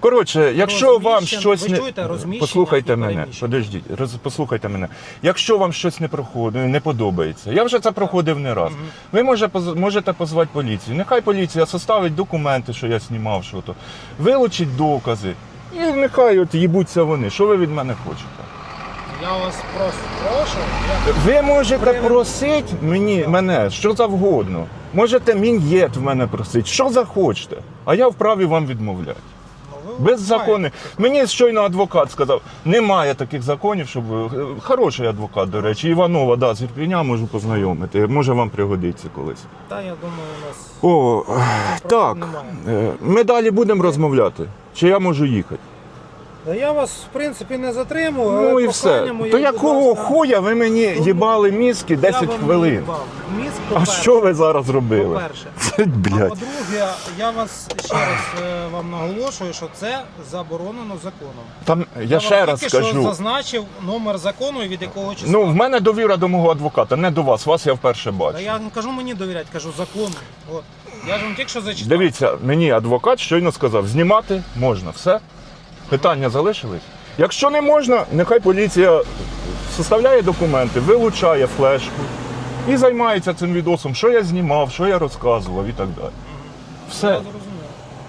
Коротше, якщо вам Розміщен- щось ви не чуєте, розміщення послухайте і мене, переміщення. подождіть, роз... послухайте мене. Якщо вам щось не проходить, не подобається, я вже це проходив не раз. Ви може, поз- можете позвати поліцію. Нехай поліція составить документи, що я знімав, що то, вилучить докази. І нехай от їбуться вони. Що ви від мене хочете? Я вас просто прошу. Я... Ви можете просити мені, мене що завгодно. Можете мін'єт в мене просити, що захочете. А я вправі вам відмовляти. Без законів. Мені щойно адвокат сказав, немає таких законів, щоб хороший адвокат, до речі, Іванова, да, з Ірпіня можу познайомити. Може вам пригодиться колись. Та я думаю, у нас О, так. немає. е, Ми далі будемо розмовляти. Чи я можу їхати? Я вас в принципі не затримую. Ну і все. моє, То будь якого ласка, хуя ви мені їбали мізки 10 я вам хвилин? їбав. Мізк, А по-перше. що ви зараз робили? По-перше. Це, А блядь. по-друге, я вас ще раз е, вам наголошую, що це заборонено законом. Там я, вам ще раз тільки що скажу. зазначив номер закону і від якого числа. Ну, в мене довіра до мого адвоката, не до вас. Вас я вперше бачу. Та я не кажу мені довіряти, кажу закон. От. Я ж вам тільки що зачитав. Дивіться, мені адвокат щойно сказав, знімати можна. Все. Питання залишились. Якщо не можна, нехай поліція составляє документи, вилучає флешку і займається цим відосом, що я знімав, що я розказував і так далі. Я Все. зрозумів.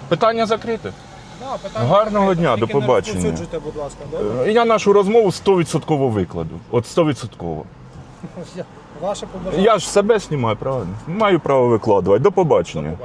Питання закрите. Да, питання Гарного закрите. дня, Тільки до побачення. Не розповсюджуйте, будь ласка, добре? Я нашу розмову 100% викладу. От 100%. Ваше побажання. Я ж себе знімаю, правильно? Маю право викладувати. До побачення.